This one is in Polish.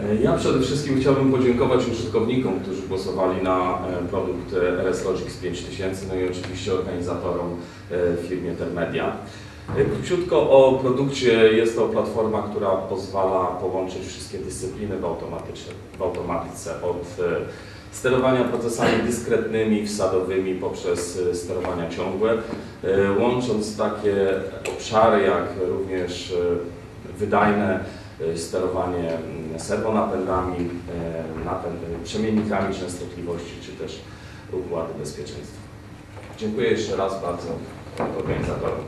E, ja przede wszystkim chciałbym podziękować użytkownikom, którzy głosowali na e, produkt RS Logix 5000, no i oczywiście organizatorom e, firmie Termedia. Króciutko o produkcie. Jest to platforma, która pozwala połączyć wszystkie dyscypliny w, automatyczne, w automatyce od sterowania procesami dyskretnymi, wsadowymi poprzez e, sterowania ciągłe, e, łącząc takie obszary jak również e, wydajne sterowanie mm, serwonapędami, napęd, przemiennikami częstotliwości czy też układy bezpieczeństwa. Dziękuję jeszcze raz bardzo organizatorom.